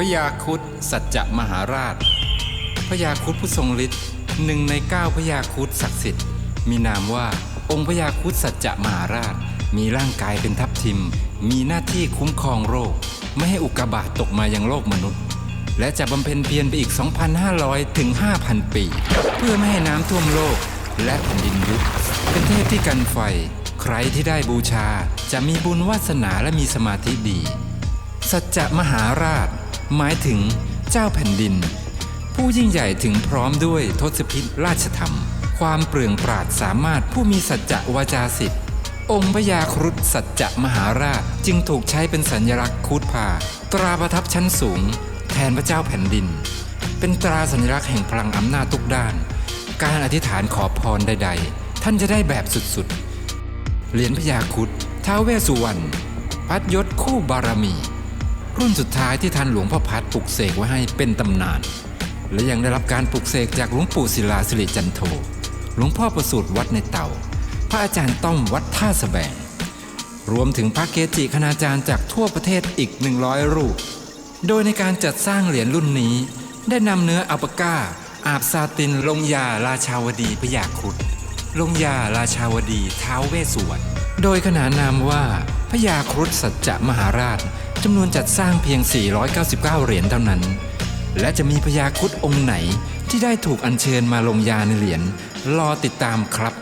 ระยาครุฑสัจจะมหาราช พระยาครุฑผู้ทรงฤทธิ์หนึ่งในเก้าพระยาครุฑศักดิ์สิทธิ์ มีนามว่าองค์พระยาครุฑสัจจะมหาราช มีร่างกายเป็นทับทิม มีหน้าที่คุ้มครองโรค ไม่ให้อุกกาบาตตกมายังโลกมนุษย์ และจะบำเพ็ญเพียรไปอีก 2,500 ถึง 5,000 ปี เพื่อไม่ให้น้ำท่วมโลกและแผ่นดินยุบเป็นเทพที่กันไฟ ใครที่ได้บูชาจะมีบุญวาสนาและมีสมาธิดี สัจจะมหาราช หมายถึงเจ้าแผ่นดิน ผู้ยิ่งใหญ่ถึงพร้อมด้วยทศพิธราชธรรม ความเปลืองปราดสามารถผู้มีสัจจะวาจาสิทธิ์องค์พญาครุฑสัจจะมหาราชจึงถูกใช้เป็นสัญลักษณ์คูดพาตราประทับชั้นสูง แทนพระเจ้าแผ่นดิน เป็นตราสัญลักษณ์แห่งพลังอำนาจทุกด้าน การอธิษฐานขอพรใด ๆ ท่านจะได้แบบสุดๆ เหรียญพญาครุฑท้าวเวสสุวรรณพัดยศคู่บารมี รุ่นสุดท้ายที่ท่านหลวงพ่อพัดปลุกเสกไว้ให้เป็นตำนาน และยังได้รับการปลุกเสกจากหลวงปู่ศิลาสิริจันโทหลวงพ่อประสูติวัดในเต่าพระอาจารย์ต้อมวัดท่าสแสบง รวมถึงพระเกจิคณาจารย์จากทั่วประเทศอีก 100 รูป โดยในการจัดสร้างเหรียญรุ่นนี้ ได้นำเนื้ออัลปาก้า อาบซาตินลงยาราชาวดีพยาครุฑลงยาราชาวดีท้าวเวสสุวรรณ โดยขนานนามว่าพญาครุฑสัจจะมหาราชจำนวนจัดสร้างเพียง 499 เหรียญเท่านั้น และจะมีพญาครุฑองค์ไหนที่ได้ถูกอัญเชิญมาลงยาในเหรียญรอติดตามครับ